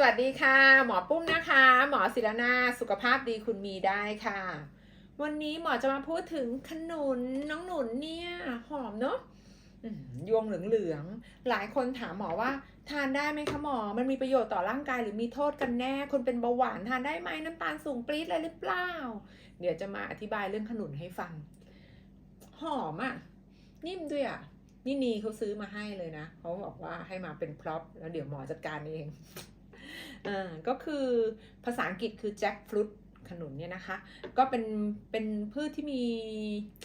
สวัสดีค่ะ หมอปุ้มนะคะ หมอศิรนาสุขภาพดีคุณมีได้ค่ะ วันนี้หมอจะมาพูดถึงขนุนน้องหนุนเนี่ยหอมเนอะยวงเหลืองๆหลายคนถามหมอว่า ทานได้ไหมคะหมอ มันมีประโยชน์ต่อร่างกายหรือมีโทษกันแน่ คนเป็นเบาหวานทานได้ไหมน้ำตาลสูงปรี๊ดเลยหรือเปล่า เดี๋ยวจะมาอธิบายเรื่องขนุนให้ฟัง หอมอะ นิ่มด้วยอะนี่นีเขาซื้อมาให้เลยนะเขาบอกว่าให้มาเป็นพร็อพแล้วเดี๋ยวหมอจัดการเอง อ่าก็คือภาษาอังกฤษคือแจ็คฟรุต ขนุนเนี่ยนะคะ ก็เป็นเป็นพืชที่มี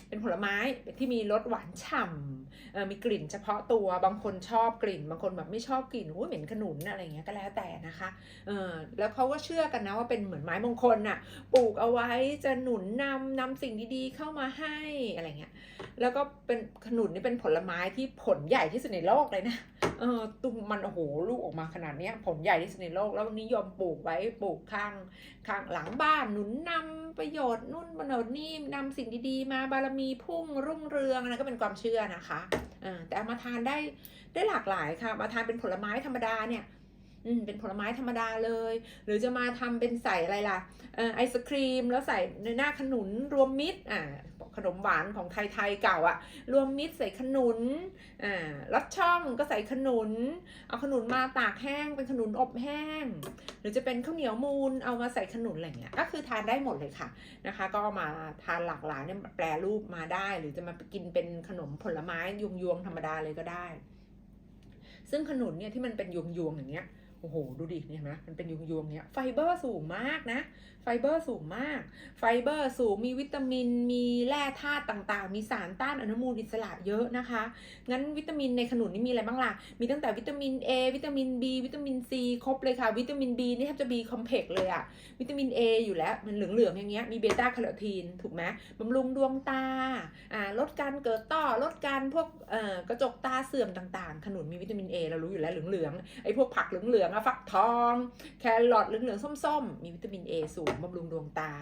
เป็นผลไม้ที่มีรสหวานฉ่ำมีกลิ่นเฉพาะตัวบางคนชอบกลิ่น บางคนแบบไม่ชอบกลิ่นโอ้ยเหม็นขนุนอะไรเงี้ยก็แล้วแต่นะคะเออแล้วเขาก็เชื่อกันนะว่าเป็นเหมือนไม้มงคลน่ะปลูกเอาไว้จะหนุนนำนำสิ่งดีๆเข้ามาให้อะไรเงี้ยแล้วก็เป็นขนุนนี่เป็นผลไม้ที่ผลใหญ่ที่สุดในโลกเลยนะเออตุ้มมันโอ้โหลูกออกมาขนาดเนี้ยผลใหญ่ที่สุดในโลกแล้วนิยมปลูกไว้ปลูกข้างข้างหลังบ้านหนุนนำประโยชน์นู่นประโยชน์นี่นำสิ่งดีๆ มาบารมีพุ่งรุ่งเรืองนะก็เป็นความเชื่อนะคะแต่เอามาทานได้ได้หลากหลายค่ะ มาทานเป็นผลไม้ธรรมดาเนี่ย อืมเป็นผลไม้ธรรมดาเลย หรือจะมาทำเป็นใส่อะไรล่ะเออไอศครีมแล้วใส่ในหน้าขนุนรวมมิตรอ่าขนมหวานของไทยๆเก่าอะรวมมิตรใส่ขนุนอ่าลัดช่องก็ใส่ขนุน เอาขนุนมาตากแห้งเป็นขนุนอบแห้ง หรือจะเป็นข้าวเหนียวมูนเอามาใส่ขนุนอะไรเงี้ยก็คือทานได้หมดเลยค่ะนะคะ ก็มาทานหลากหลายเนี่ยแปรรูปมาได้ หรือจะมากินเป็นขนมผลไม้ยวงๆธรรมดาเลยก็ได้ ซึ่งขนุนเนี่ยที่มันเป็นยวงๆอย่างเงี้ย โอ้โห ดูดิเนี่ยนไหมมันเป็นยวงๆเนี้ยไฟเบอร์สูงมากนะ ไฟเบอร์สูงมาก ไฟเบอร์สูง มีวิตามิน มีแร่ธาตุต่างๆ มีสารต้านอนุมูลอิสระเยอะนะคะ งั้นวิตามินในขนุนนี่มีอะไรบ้างล่ะ มีตั้งแต่วิตามิน A วิตามิน B วิตามิน C ครบเลยค่ะ วิตามิน B นี่แทบจะ B คอมเพล็กเลยอะวิตามิน A อยู่แล้ว มันเหลืองๆอย่างเงี้ย มีเบต้าแคโรทีน ถูกไหมบำรุงดวงตา อ่า ลดการเกิดต้อ ลดการพวก เอ่อ กระจกตาเสื่อมต่างๆ ขนุนมีวิตามิน A เรารู้อยู่แล้วเหลืองๆ ไอ้พวกผักเหลืองๆอะฟักทอง แครอทเหลืองๆส้มๆ มีวิตามิน A สูงบำรุงดวงตา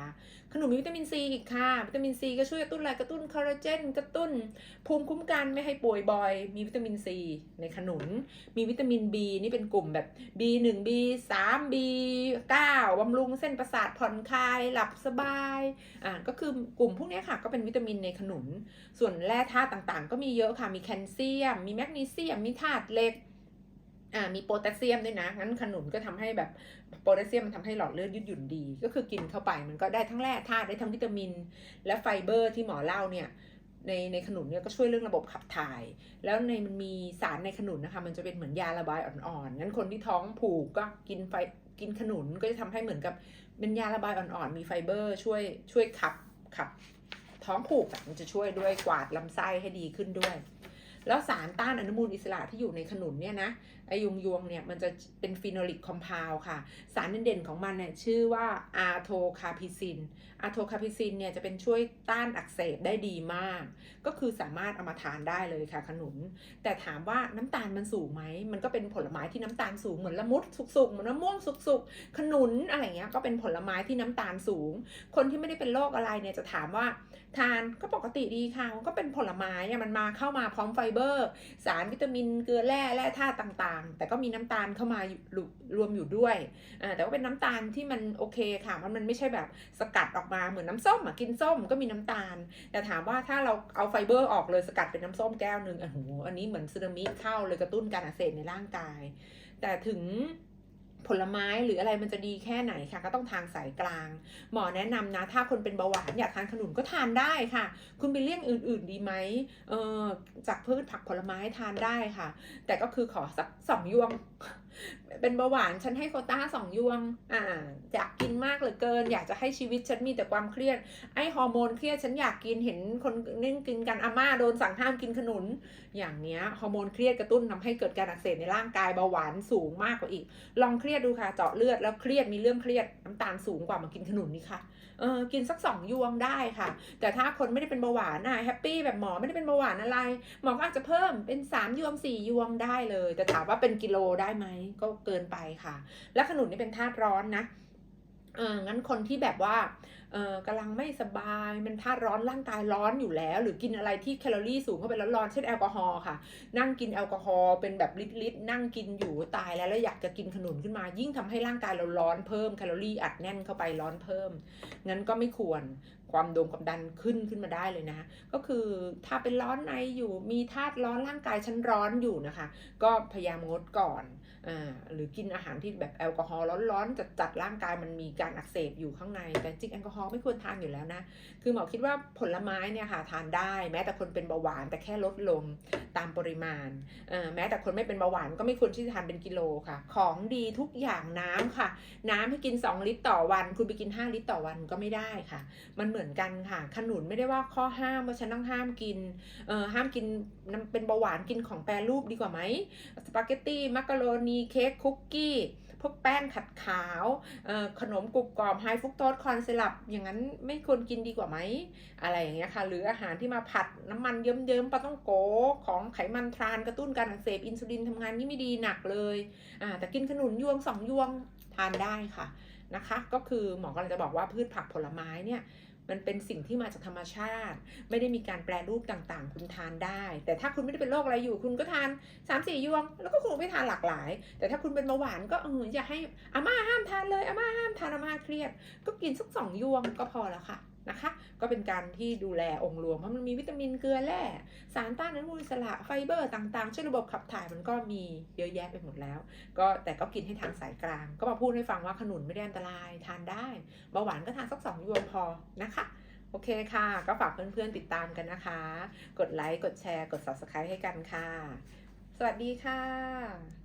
ขนุนมีวิตามิน C อีกค่ะ วิตามิน C ก็ช่วยกระตุ้นอะไรกระตุ้นคอลลาเจนกระตุ้น ภูมิคุ้มกันไม่ให้ป่วยบ่อย มีวิตามิน C ในขนุน มีวิตามิน B นี่เป็นกลุ่มแบบ B1 B3 B9 บำรุงเส้นประสาทผ่อนคลายหลับสบายอ่าก็คือกลุ่มพวกนี้ค่ะก็เป็นวิตามินในขนุน ส่วนแร่ธาตุต่างๆ ก็มีเยอะค่ะมีแคลเซียม มีแมกนีเซียมมีธาตุเหล็ก อ่ามีโพแทสเซียมด้วยนะ งั้นขนุนก็ทำให้แบบโพแทสเซียมมันทำให้หลอดเลือดยืดหยุ่นดี ก็คือกินเข้าไปมันก็ได้ทั้งแร่ธาตุได้ทั้งวิตามิน และไฟเบอร์ที่หมอเล่าเนี่ยในในขนุนเนี่ยก็ช่วยเรื่องระบบขับถ่าย แล้วในมันมีสารในขนุนนะคะ มันจะเป็นเหมือนยาระบายอ่อนๆงั้นคนที่ท้องผูกก็กินไฟกินขนุนก็จะทำให้เหมือนกับเป็นยาระบายอ่อนๆมีไฟเบอร์ช่วยช่วยขับขับท้องผูกอะมันจะช่วยด้วยกวาดลำไส้ให้ดีขึ้นด้วย แล้วสารต้านอนุมูลอิสระที่อยู่ในขนุนเนี่ยนะไอยุงยวงเนี่ยมันจะเป็นฟีโนลิกคอมเพลค่ะ สารเด่นๆของมันเนี่ยชื่อว่าอาโทคาพิซินอาโทคาพิซินเนี่ยจะเป็นช่วยต้านอักเสบได้ดีมาก ก็คือสามารถเอามาทานได้เลยค่ะขนุน แต่ถามว่าน้ำตาลมันสูงไหมมันก็เป็นผลไม้ที่น้ำตาลสูงเหมือนละมุดสุกๆเหมือนมะม่วงสุกๆขนุนอะไรเงี้ยก็เป็นผลไม้ที่น้ำตาลสูง คนที่ไม่ได้เป็นโรคอะไรเนี่ยจะถามว่าทานก็ปกติดีค่ะก็เป็นผลไม้มันมาเข้ามาพร้อมไฟเบอร์ สารวิตามินเกลือแร่แร่ธาตุต่างๆ แต่ก็มีน้ำตาลเข้ามารวมอยู่ด้วย แต่ว่าเป็นน้ำตาลที่มันโอเคค่ะมันมันไม่ใช่แบบสกัดออกมาเหมือนน้ำส้มอะกินส้มก็มีน้ำตาล แต่ถามว่าถ้าเราเอาไฟเบอร์ออกเลยสกัดเป็นน้ำส้มแก้วหนึ่งอะโหอันนี้เหมือนซึนามิเข้าเลยกระตุ้นการอักเสบในร่างกาย แต่ถึง ผลไม้หรืออะไรมันจะดีแค่ไหนค่ะ ก็ต้องทางสายกลาง หมอแนะนำนะ ถ้าคนเป็นเบาหวานอยากทานขนุนก็ทานได้ค่ะ คุณไปเลี่ยงอื่น ๆ ดีไหมเออจากพืชผักผลไม้ทานได้ค่ะ แต่ก็คือขอสักสองยวง เป็นเบาหวานฉันให้โคต้าสองยวง อ่าอยากกินมากเหลือเกิน อยากจะให้ชีวิตฉันมีแต่ความเครียด ไอฮอร์โมนเครียดฉันอยากกินเห็นคนนิ่งกินกันอาม่าโดนสั่งห้ามกินขนุน อย่างเนี้ยฮอร์โมนเครียดกระตุ้นทำให้เกิดการอักเสบในร่างกายเบาหวานสูงมากกว่าอีก ลองเครียดดูค่ะเจาะเลือดแล้วเครียดมีเรื่องเครียดน้ำตาลสูงกว่ามากินขนุนนี่ค่ะเออกินสักสองยวงได้ค่ะ แต่ถ้าคนไม่ได้เป็นเบาหวานนะแฮปปี้แบบหมอไม่ได้เป็นเบาหวานอะไรหมอก็อาจจะเพิ่มเป็นสามยวงสี่ยวงได้เลย แต่ถามว่าเป็นกิโลได้ไหมก็เกินไปค่ะ และขนุนนี่เป็นธาตุร้อนนะเอองั้นคนที่แบบว่าเออกำลังไม่สบายมันธาตุร้อนร่างกายร้อนอยู่แล้ว หรือกินอะไรที่แคลอรี่สูงเข้าไปแล้วร้อนเช่นแอลกอฮอล์ค่ะ นั่งกินแอลกอฮอล์เป็นแบบลิตรๆนั่งกินอยู่ตายแล้วแล้วอยากจะกินขนุนขึ้นมา ยิ่งทำให้ร่างกายเราร้อนเพิ่มแคลอรี่อัดแน่นเข้าไปร้อนเพิ่มงั้นก็ไม่ควรความโดงความดันขึ้นขึ้นมาได้เลยนะ ก็คือถ้าเป็นร้อนในอยู่มีธาตุร้อนร่างกายฉันร้อนอยู่นะคะ ก็พยายามงดก่อน หรือกินอาหารที่แบบแอลกอฮอล์ร้อนๆจัดจัดร่างกายมันมีการอักเสบอยู่ข้างใน แต่จริงแอลกอฮอล์ไม่ควรทานอยู่แล้วนะ คือหมอคิดว่าผลไม้เนี่ยค่ะทานได้แม้แต่คนเป็นเบาหวานแต่แค่ลดลงตามปริมาณ แม้แต่คนไม่เป็นเบาหวานก็ไม่ควรที่จะทานเป็นกิโลค่ะ ของดีทุกอย่างน้ำค่ะ น้ำให้กิน 2 ลิตรต่อวัน คุณไปกิน 5 ลิตรต่อวันก็ไม่ได้ค่ะ มันเหมือนกันค่ะ ขนุนไม่ได้ว่าข้อห้ามว่าฉันต้องห้ามกินห้ามกินเป็นเบาหวานกินของแปรรูปดีกว่าไหมสปาเกตตี้มักกะโรนีีเค้กคุกกี้พวกแป้งขัดขาวขนมกรุบกรอบไฮฟุกโตสคอนเซลับ อย่างนั้นไม่ควรกินดีกว่าไหม อะไรอย่างเงี้ยค่ะ หรืออาหารที่มาผัดน้ำมันเยิ้มๆปลาต้องโกของไขมันทรานกระตุ้นการอักเสบอินซูลินทำงานนี่ไม่ดีหนักเลยแต่กินขนุนยวงสองยวงทานได้ค่ะนะคะ ก็คือหมอกำลังจะบอกว่าพืชผักผลไม้เนี่ย มันเป็นสิ่งที่มาจากธรรมชาติ ไม่ได้มีการแปรรูปต่างๆ คุณทานได้ แต่ถ้าคุณไม่ได้เป็นโรคอะไรอยู่ คุณก็ทาน3ามสี่ยวง แล้วก็คุณไม่ทานหลากหลาย แต่ถ้าคุณเป็นเบาหวานก็เอออย่าให้อาม่าห้ามทานเลยอาม่าห้ามทานอาม่าเครียด ก็กินสักสองยวงก็พอแล้วค่ะ นะคะ ก็เป็นการที่ดูแลองค์รวมเพราะมันมีวิตามินเกลือแร่สารต้านอนุมูลอิสระไฟเบอร์ต่างๆ ช่วยระบบขับถ่ายมันก็มีเยอะแยะไปหมดแล้ว ก็แต่ก็กินให้ทางสายกลาง ก็มาพูดให้ฟังว่าขนุนไม่ได้อันตรายทานได้เบาหวานก็ทานสักสองยวงพอนะคะโอเคค่ะ ก็ฝากเพื่อนๆติดตามกันนะคะ กดไลค์ กดแชร์ กด subscribe ให้กันค่ะ สวัสดีค่ะ